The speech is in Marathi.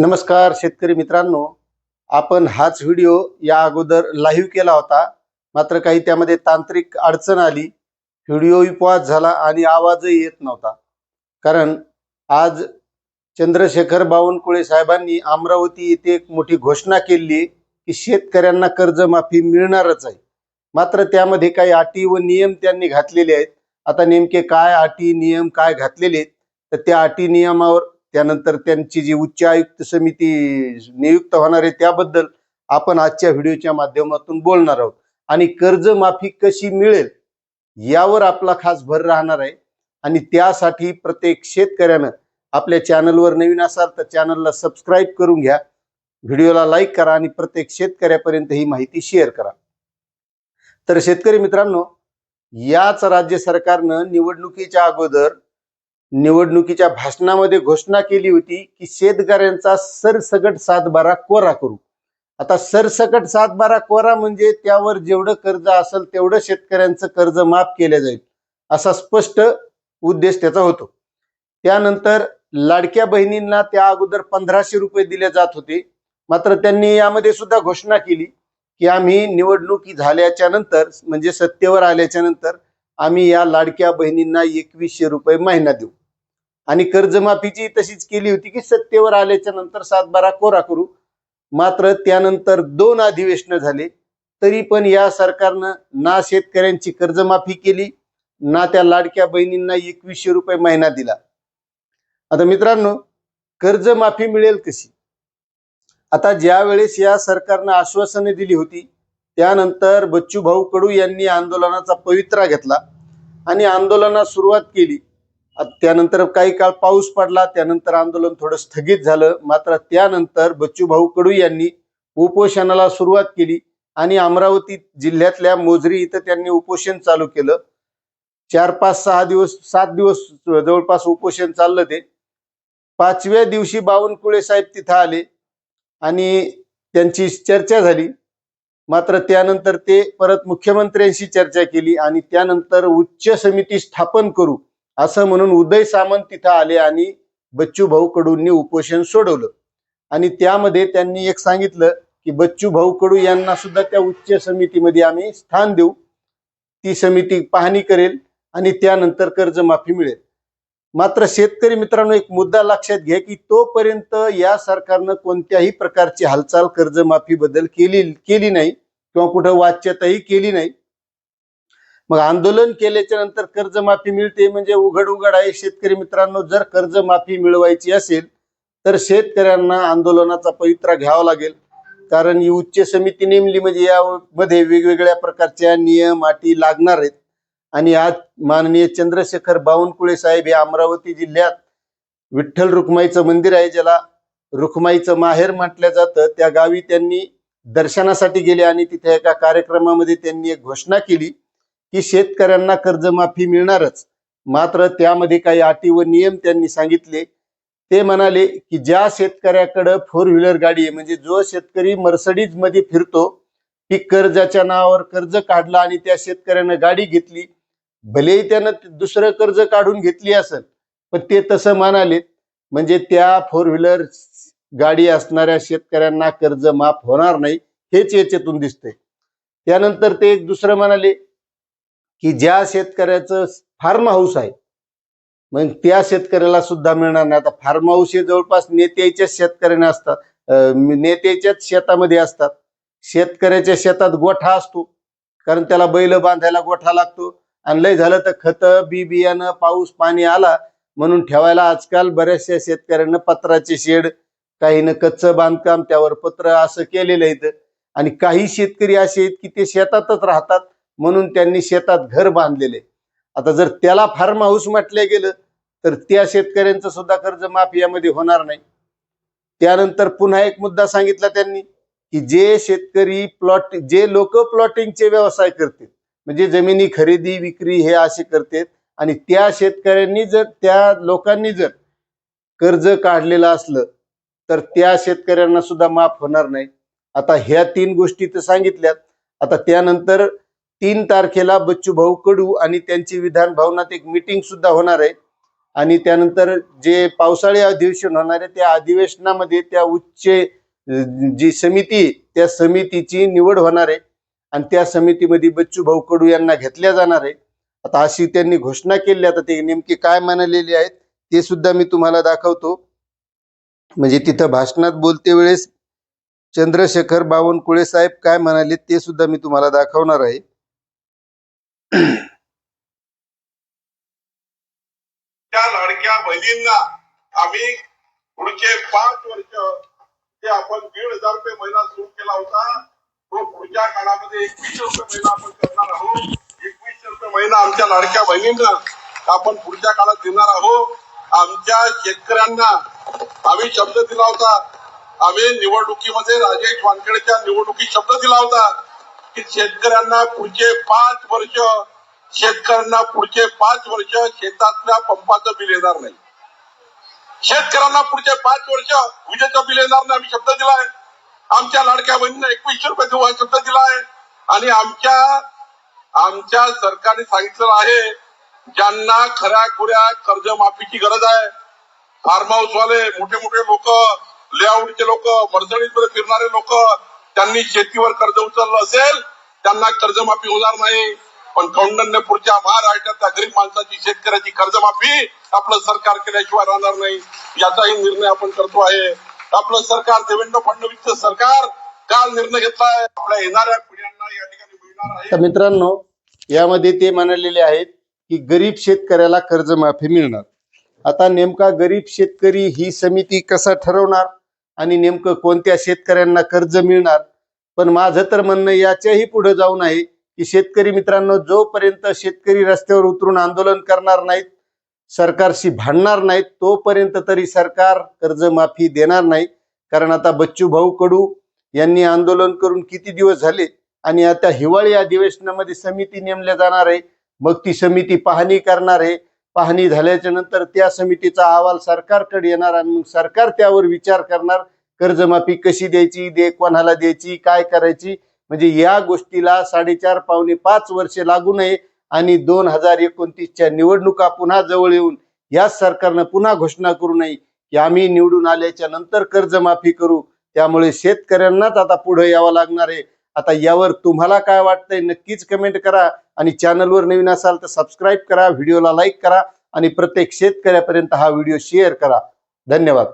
नमस्कार शेतकरी मित्रांनो. आपण हाच व्हिडिओ या अगोदर लाईव्ह केला होता. मात्र काही त्यामध्ये तांत्रिक अडचण आली. व्हिडिओही पॉज झाला आणि आवाजही येत नव्हता. कारण आज चंद्रशेखर बावनकुळे साहेबांनी अमरावती येथे एक मोठी घोषणा केली की शेतकऱ्यांना कर्जमाफी मिळणारच आहे. मात्र त्यामध्ये काही अटी व नियम त्यांनी घातलेले आहेत. आता नेमके काय अटी नियम काय घातलेले आहेत? तर त्या अटी नियमावर त्यानंतर त्यांची जी उच्च आयुक्त समिती नियुक्त होणार आहे त्याबद्दल आपण आजच्या व्हिडिओच्या माध्यमातून बोलणार आहोत. आणि कर्जमाफी कशी मिळेल यावर आपला खास भर राहणार आहे. आणि त्यासाठी प्रत्येक शेतकऱ्यानं आपल्या चॅनलवर नवीन असाल तर चॅनलला सबस्क्राईब करून घ्या. व्हिडिओला लाईक करा आणि प्रत्येक शेतकऱ्यापर्यंत ही माहिती शेअर करा. तर शेतकरी मित्रांनो याच राज्य सरकारनं निवडणुकीच्या अगोदर निवडणुकीच्या भाषणामध्ये घोषणा केली होती की शेतकऱ्यांचा सरसकट सातबारा कोरा करू. आता सरसकट सातबारा कोरा म्हणजे त्यावर जेवढं कर्ज असेल तेवढं शेतकऱ्यांचं कर्ज माफ केलं जाईल असा स्पष्ट उद्देश त्याचा होतो. त्यानंतर लाडक्या बहिणींना त्या अगोदर पंधराशे रुपये दिले जात होते. मात्र त्यांनी यामध्ये सुद्धा घोषणा केली की आम्ही निवडणुकी झाल्याच्यानंतर म्हणजे सत्तेवर आल्याच्यानंतर आम्ही या लाडक्या बहिणींना एकवीसशे रुपये महिना देऊ. आणि कर्जमाफीची तशीच केली होती की सत्तेवर आल्याच्यानंतर सातबारा कोरा करू. मात्र त्यानंतर दोन अधिवेशन झाले. तरी पण या सरकारनं ना शेतकऱ्यांची कर्जमाफी केली ना त्या लाडक्या बहिणींना एकवीसशे रुपये महिना दिला. आता मित्रांनो कर्जमाफी मिळेल कशी? आता ज्या वेळेस या सरकारनं आश्वासने दिली होती त्यानंतर बच्चू भाऊ कडू यांनी आंदोलनाचा पवित्रा घेतला. आणि आंदोलनास सुरुवात केली. त्यानंतर काही काळ पाऊस पडला त्यानंतर आंदोलन थोडं स्थगित झालं. मात्र त्यानंतर बच्चू भाऊ कडू यांनी उपोषणाला सुरुवात केली आणि अमरावती जिल्ह्यातल्या मोजरी इथं त्यांनी उपोषण चालू केलं. चार पाच सहा दिवस सात दिवस जवळपास उपोषण चाललं ते. पाचव्या दिवशी बावनकुळे साहेब तिथं आले आणि त्यांची चर्चा झाली. मात्र त्यानंतर ते परत मुख्यमंत्र्यांशी चर्चा केली आणि त्यानंतर उच्च समिती स्थापन करू असं म्हणून उदय सामंत तिथं आले आणि बच्चू भाऊ कडूंनी उपोषण सोडवलं. आणि त्यामध्ये त्यांनी एक सांगितलं की बच्चू भाऊ कडू यांना सुद्धा त्या उच्च समितीमध्ये आम्ही स्थान देऊ. ती समिती पाहणी करेल आणि त्यानंतर कर्जमाफी मिळेल. मात्र शेतकरी मित्रांनो एक मुद्दा लक्षात घ्या की तोपर्यंत या सरकारनं कोणत्याही प्रकारची हालचाल कर्जमाफी बद्दल केली केली नाही किंवा कुठं वाच्यताही केली नाही. मग आंदोलन केल्याच्यानंतर कर्जमाफी मिळते म्हणजे उघड उघड आहे. शेतकरी मित्रांनो जर कर्जमाफी मिळवायची असेल तर शेतकऱ्यांना आंदोलनाचा पवित्रा घ्यावा लागेल. कारण ही उच्च समिती नेमली म्हणजे यामध्ये वेगवेगळ्या प्रकारच्या नियम अटी लागणार आहेत. आणि आज माननीय चंद्रशेखर बावनकुळे साहेब हे अमरावती जिल्ह्यात विठ्ठल रुक्माईचं मंदिर आहे ज्याला रुक्माईचं माहेर म्हटलं जातं. त्या गावी त्यांनी दर्शनासाठी गेले आणि तिथे एका कार्यक्रमामध्ये त्यांनी एक घोषणा केली. की शेतकऱ्यांना कर्जमाफी मिळणारच. मात्र त्यामध्ये काही अटी व नियम त्यांनी सांगितले. ते म्हणाले की ज्या शेतकऱ्याकडं फोर व्हीलर गाडी आहे म्हणजे जो शेतकरी मर्सडीजमध्ये फिरतो की कर्जाच्या नावावर कर्ज काढला आणि त्या शेतकऱ्यानं गाडी घेतली. भलेही त्यानं दुसरं कर्ज काढून घेतली असेल पण ते तसं म्हणाले म्हणजे त्या फोर व्हीलर गाडी असणाऱ्या शेतकऱ्यांना कर्ज माफ होणार नाही हेच याच्यातून दिसतंय. त्यानंतर ते एक दुसरं म्हणाले की ज्या शेतकऱ्याचं फार्म हाऊस आहे मग त्या शेतकऱ्याला सुद्धा मिळणार नाही. आता फार्म हाऊस हे जवळपास नेत्याच्याच शेतकऱ्याने असतात नेत्याच्याच शेतामध्ये असतात. शेतकऱ्याच्या शेतात गोठा असतो कारण त्याला बैल बांधायला गोठा लागतो. आणि लय झालं तर खत बी बियाणं पाऊस पाणी आला म्हणून ठेवायला आजकाल बऱ्याचशा शेतकऱ्यांना पत्राचे शेड काहीनं कच्चं बांधकाम त्यावर पत्र असं केलेलं आहे आणि काही शेतकरी असे आहेत की ते शेतातच राहतात. म्हणून त्यांनी शेतात घर बांधलेले. आता जर त्याला फार्म हाऊस म्हटलं गेलं तर त्या शेतकऱ्यांचं सुद्धा कर्ज माफ यामध्ये होणार नाही. त्यानंतर पुन्हा एक मुद्दा सांगितला त्यांनी की जे शेतकरी प्लॉट जे लोक प्लॉटिंगचे व्यवसाय करतील म्हणजे जमिनी खरेदी विक्री हे असे करतात आणि त्या शेतकऱ्यांनी जर त्या लोकांनी जर कर्ज काढलेलं असलं तर त्या शेतकऱ्यांना सुद्धा माफ होणार नाही. आता ह्या तीन गोष्टी तर सांगितल्यात. आता त्यानंतर तीन तारखेला बच्चू भाऊ कडू आणि त्यांची विधान भवनात एक मिटिंग सुद्धा होणार आहे. आणि त्यानंतर जे पावसाळी अधिवेशन होणार आहे त्या अधिवेशनामध्ये त्या उच्च जी समिती त्या समितीची निवड होणार आहे. आणि त्या समितीमध्ये बच्चू भाऊ कडू यांना घेतल्या जाणार आहे. आता अशी त्यांनी घोषणा केली आता ते नेमके काय म्हणालेली आहेत ते सुद्धा मी तुम्हाला दाखवतो. म्हणजे तिथं भाषणात बोलते वेळेस चंद्रशेखर बावनकुळे साहेब काय म्हणाले ते सुद्धा मी तुम्हाला दाखवणार आहे. त्या लाडक्या बहिणींना आम्ही पुढचे पाच वर्ष जे आपण दीड हजार रुपये महिना सुरू केला होता तो पुढच्या काळामध्ये एकवीसशे रुपये महिना आपण करणार आहोत. एकवीसशे रुपये महिना आमच्या लाडक्या बहिणींना आपण पुढच्या काळात देणार आहोत. आमच्या शेतकऱ्यांना आम्ही शब्द दिला होता. आम्ही निवडणुकीमध्ये राजेश वानखेडेच्या निवडणुकीत शब्द दिला होता. की शेतकऱ्यांना पुढचे पाच वर्ष शेतकऱ्यांना पुढचे पाच वर्ष शेतातल्या पंपाचं बिल येणार नाही. शेतकऱ्यांना पुढचे पाच वर्ष विजेचं बिल येणार नाही आम्ही शब्द दिलाय. आमच्या लाडक्या बहिणींना एकवीसशे रुपये देऊ हा शब्द दिलाय. आणि आमच्या आमच्या सरकारने सांगितलेलं आहे ज्यांना खऱ्या खुऱ्या कर्जमाफीची गरज आहे फार्म हाऊस वाले मोठे मोठे लोक लेआउटचे लोक मर्सडीजमध्ये फिरणारे लोक त्यांनी शेतीवर कर्ज उचललं असेल त्यांना कर्जमाफी होणार नाही. पण कौंडण्यपूरच्या महाराष्ट्रातल्या गरीब माणसाची शेतकऱ्याची कर्जमाफी आपलं सरकार केल्याशिवाय राहणार नाही. याचाही निर्णय आपण करतो आहे. आपलं सरकार देवेंद्र फडणवीसचं सरकार काल निर्णय घेतलाय. आपल्या येणाऱ्या पिढ्यांना या ठिकाणी मिळणार आहे. मित्रांनो यामध्ये ते म्हणालेले आहेत की गरीब शेतकऱ्याला कर्जमाफी मिळणार. आता नेमका गरीब शेतकरी ही समिती कसा ठरवणार? आणि नेमकं कोणत्या शेतकऱ्यांना कर्ज मिळणार? पण माझं तर म्हणणं याच्याही पुढे जाऊन आहे की शेतकरी मित्रांनो जोपर्यंत शेतकरी रस्त्यावर उतरून आंदोलन करणार नाहीत सरकारशी भांडणार नाहीत तोपर्यंत तरी सरकार कर्जमाफी देणार नाही. कारण आता बच्चू भाऊ कडू यांनी आंदोलन करून किती दिवस झाले आणि आता हिवाळी अधिवेशनामध्ये समिती नेमल्या जाणार आहे. मग ती समिती पाहणी करणार आहे. पाहणी झाल्याच्यानंतर त्या समितीचा अहवाल सरकारकडे येणार आणि मग सरकार त्यावर विचार करणार कर्जमाफी कशी द्यायची दे कोणाला द्यायची काय करायची? म्हणजे या गोष्टीला साडेचार पावणे पाच वर्षे लागू नये आणि दोन हजार एकोणतीसच्या निवडणुका पुन्हा जवळ येऊन याच सरकारनं पुन्हा घोषणा करू नये की आम्ही निवडून आल्याच्यानंतर कर्जमाफी करू. त्यामुळे शेतकऱ्यांनाच आता पुढे यावं लागणार आहे. आता यावर तुम्हाला काय वाटतंय नक्कीच कमेंट करा आणि चॅनलवर नवीन असाल तर सबस्क्राईब करा व्हिडिओला लाईक करा आणि प्रत्येक शेतकऱ्यापर्यंत हा व्हिडिओ शेअर करा. धन्यवाद.